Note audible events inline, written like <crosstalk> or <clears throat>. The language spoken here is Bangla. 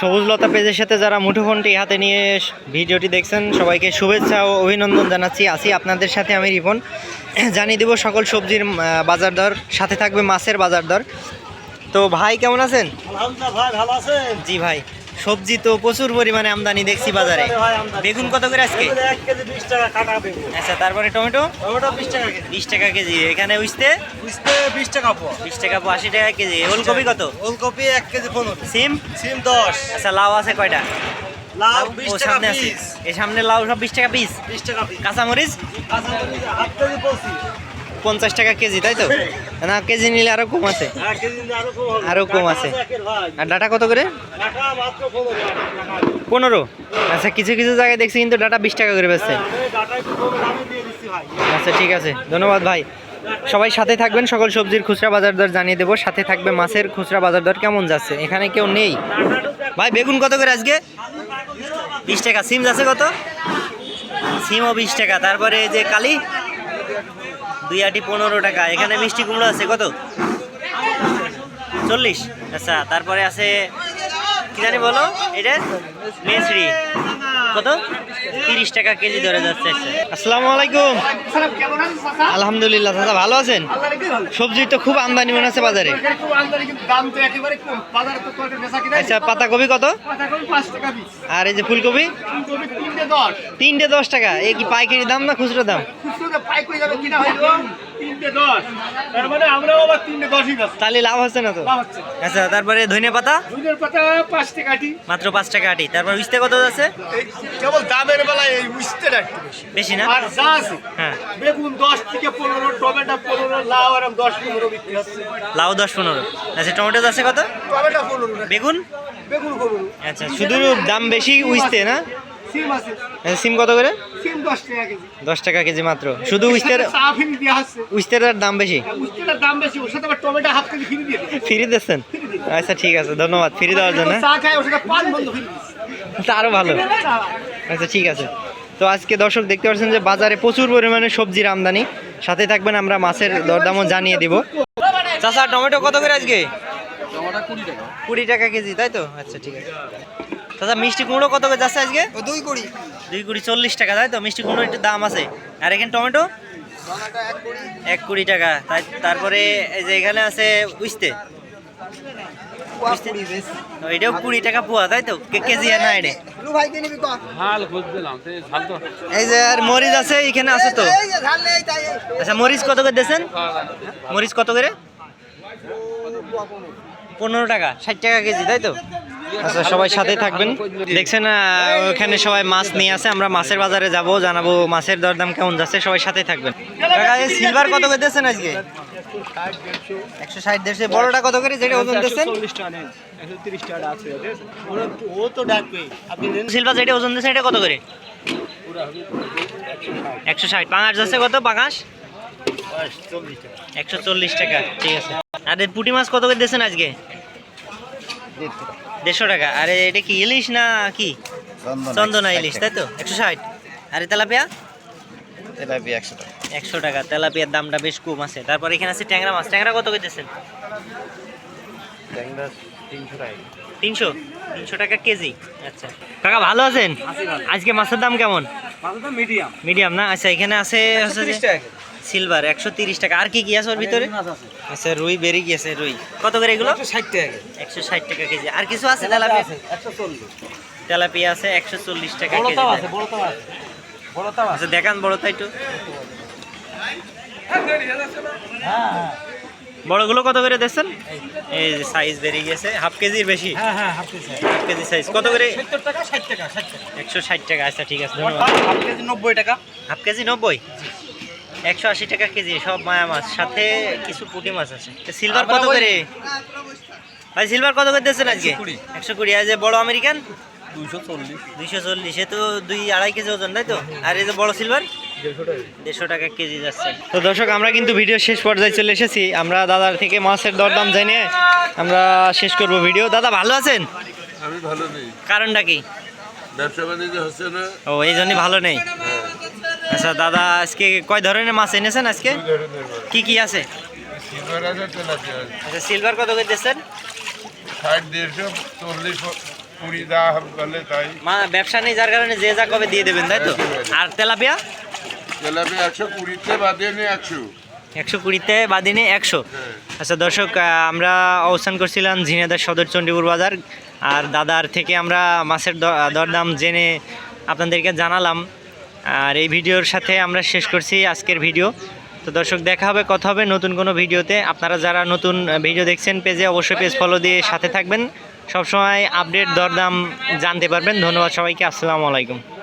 সবুজ লতা পেজের সাথে যারা মুঠোফোনটি হাতে নিয়ে ভিডিওটি দেখছেন সবাইকে শুভেচ্ছা ও অভিনন্দন জানাচ্ছি। আসি আপনাদের সাথে আমি রিপন। <clears throat> জানিয়ে দেব সকল সবজির বাজার দর। সাথে থাকবে মাছের বাজার দর। তো ভাই কেমন আছেন? ভাই ভালো আছেন? জি ভাই। সবজি তো প্রচুর পরিমাণে আমদানি দেখছি বাজারে। বেগুন কত করে আজকে? আচ্ছা তারপরে টমেটো? বিশ টাকা কেজি। এখানে উঠতে বিশ টাকা বিশ টাকা আশি টাকা কেজি। ওলকপি কত? ওলকপি এক কেজি পনেরো। সিম? সিম দশ। আচ্ছা লাউ আছে কয়টা? লাউ বিশ টাকা সামনে পিস। লাউ সব বিশ টাকা পিস? বিশ টাকা পিস। কাঁচামরিচ? কাঁচামরিচ হাফ কেজি পঁচিশ। পঞ্চাশ টাকা কেজি তাই তো? না কেজি নিলে আরও কম আছে। এক আরও কম আছে। আর ডাটা কত করে? পনেরো আচ্ছা কিছু কিছু জায়গায় দেখছি কিন্তু ডাটা বিশ টাকা করে বেচছে। হ্যাঁ, আচ্ছা ঠিক আছে। ধন্যবাদ ভাই। সবাই সাথে থাকবেন সকল সবজির খুচরা বাজার দর জানিয়ে দেবো। সাথে থাকবে মাছের খুচরা বাজার দর কেমন যাচ্ছে? এখানে কেউ নেই। ভাই বেগুন কত করে আজকে? বিশ টাকা। সিম যাচ্ছে কত? সিমও বিশ টাকা। তারপরে যে কালি? দুই আটি পনেরো টাকা। এখানে মিষ্টি কুমড়ো আছে, কত? চল্লিশ। আচ্ছা তারপরে আছে, কি জানি বলো? এটা? মেসরি। কত? তিরিশ টাকা কেজি ধরে যাচ্ছে। আসসালামু আলাইকুম। আলহামদুলিল্লাহ দাদা ভালো আছেন? সবজি তো খুব আমদানি মনে আছে বাজারে। আচ্ছা পাতাকপি কত? আর এই যে ফুলকপি? তিনটে দশ। টাকা। এ কি পাইকারি দাম না খুচরো দাম? মানে আমরাও আবার তিনটে দশই বেচি। তাহলে লাভ হচ্ছে না তো? লাভ হচ্ছে। আচ্ছা তারপরে ধনে পাতা? দুধের পাতা পাঁচ টাকা আটি। মাত্র পাঁচ টাকা আটি। তারপর উস্তে কত আছে? কেবল দামের বেলায় এই উঠতে একটু বেশি। না? আর যা আছে হ্যাঁ। বেগুন দশ থেকে পনেরো টমেটো পনেরো লাউ আর দশ পনেরো বিক্রি হচ্ছে। লাউ দশ পনেরো। আচ্ছা টমেটো আছে কত? টমেটো পনেরো বেগুন? বেগুন পনেরো। আচ্ছা শুধু দাম বেশি উইস্তে না? সিম আছে। আচ্ছা, সিম কত করে? দশ টাকা কেজি। দশ টাকা কেজি মাত্র। শুধু হচ্ছে। উইস্তের দাম বেশি? উস্তেটার দাম বেশি ওর সাথে আবার টমেটো হাফ কেজি ফিরি দিয়ে ফ্রি দিচ্ছেন? আচ্ছা ঠিক আছে ধন্যবাদ ফ্রি দেওয়ার জন্য। চা খায় ওর সাথে পান বন্ধ ফিরি আরও ভালো। আচ্ছা ঠিক আছে। তো আজকে দর্শক দেখতে পাচ্ছেন যে বাজারে প্রচুর পরিমাণে সবজির আমদানি। সাথে থাকবেন আমরা মাছের দরদামও জানিয়ে দিব। চাচা টমেটো কত করে আজকে? কুড়ি টাকা। কেজি তাই তো? আচ্ছা ঠিক আছে। চাচা মিষ্টি কুমড়ো কত করে যাচ্ছে আজকে? দুই কুড়ি। দুই কুড়ি চল্লিশ টাকা তাই তো? মিষ্টি কুমড়ো একটু দাম আছে। আর এখানে টমেটো? এক কুড়ি টাকা। তাই তারপরে এই যে এখানে আছে উইস্তে ও, এটাও কুড়ি টাকা পোয়া তাই তো? কে- কেজি না এটা এই যে আর মরিচ আছে এখানে আছে তো? আচ্ছা মরিচ কত করে দিয়েছেন? মরিচ কত করে? পনেরো টাকা ষাট টাকা কেজি তাই তো? আচ্ছা সবাই সাথে থাকবেন। দেখছেন ওখানে সবাই মাছ নিয়ে আসে, আমরা মাছের বাজারে যাব, জানাব মাছের দরদাম কেমন যাচ্ছে, সবাই সাথে থাকবেন। সিলভার কত করে দিয়েছেন আজকে? সিলভার যেটা ওজন এটা কত করে? একশো ষাট। পাঙাশ কত? পাঙাশ? একশো চল্লিশ টাকা। ঠিক আছে। আর পুঁটি মাছ কত করে দিয়েছেন আজকে? দেড়শো টাকা। আরে এটা কি ইলিশ না কি? চন্দনা ইলিশ তাই তো? একশো ষাট। আরে তেলাপিয়া? একশো টাকা। একশো টাকা। তেলাপিয়ার দামটা বেশ কম আছে। তারপর এখানে আছে ট্যাংরা মাছ। ট্যাংরা কত করে দিয়েছেন তিনশো টাকা তিনশো? তিনশো টাকা কেজি। আচ্ছা। কাকা ভালো আছেন? আজকে মাছের দাম কেমন? মিডিয়াম। মিডিয়াম না? আচ্ছা এখানে আছে হচ্ছে সিলভার একশো তিরিশ টাকা। আর কি কি আছে ওর ভিতরে? আচ্ছা রুই বেরিয়ে গিয়েছে রুই? কত করে এগুলো? ষাট টাকা একশো ষাট টাকা কেজি। আর কিছু আছে তেলাপিয়া একশো চল্লিশ। তেলাপিয়া আছে একশো চল্লিশ টাকা কেজি আচ্ছা দেখান বড় তাই তো হ্যাঁ হ্যাঁ। বড়গুলো কত করে দেখছেন এই যে সাইজ বেরিয়ে গেছে। হাফ কেজির বেশি? হ্যাঁ হ্যাঁ হাফ কেজি। সাইজ কত করে? একশো ষাট টাকা আচ্ছা ঠিক আছে ধন্যবাদ। হাফ কেজি নব্বই টাকা। হাফ কেজি নব্বই? একশো আশি টাকা কেজি সব মায়া মাছ। সাথে কিছু পুঁটি মাছ আছে। সিলভার কত করে? ভাই সিলভার কত করে দিয়েছেন আজকে? একশো কুড়ি। আর যে বড় আমেরিকান? দুইশো চল্লিশ। দুইশো চল্লিশ। এ তো দুই আড়াই কেজি ওজন তাই তো? আর এই যে বড় সিলভার দেড়শো টাকা কেজি যাচ্ছে। তো দর্শক আমরা কিন্তু ভিডিও শেষ পর্যায়ে চলে এসেছি। আমরা দাদার থেকে মাছের দরদাম জেনে আমরা শেষ করব ভিডিও। দাদা ভালো আছেন? আমি ভালো নেই। কারণটা কি? ব্যবসা বাণিজ্য হচ্ছে না। ও এই জন্যই ভালো নেই। আচ্ছা দাদা আজকে কয় ধরনের মাছ এনেছেন আজকে? কি কি আছে? তেলাপিয়া আচ্ছা সিলভার কত করে দিচ্ছেন ষাট দেড়শো চল্লিশ কুড়ি যা বলে তাই। মা ব্যবসা নেই যার কারণে যে যা কবে দিয়ে দেবেন তাই তো? আর তেলাপিয়া? তেলাপি একশো কুড়িতে বাদে নি একশো। একশো কুড়িতে বাদিনে একশো। আচ্ছা দর্শক আমরা অবস্থান করছিলাম ঝিনাইদহ সদর চণ্ডীপুর বাজার। আর দাদার থেকে আমরা মাছের দরদাম জেনে আপনাদেরকে জানালাম। আর এই ভিডিওর সাথে আমরা শেষ করছি আজকের ভিডিও। তো দর্শক, দেখা হবে, কথা হবে নতুন কোনো ভিডিওতে। আপনারা যারা নতুন ভিডিও দেখছেন, পেজে অবশ্যই পেজ ফলো দিয়ে সাথে থাকবেন। সবসময় আপডেট দরদাম জানতে পারবেন। ধন্যবাদ সবাইকে। আসসালামু আলাইকুম।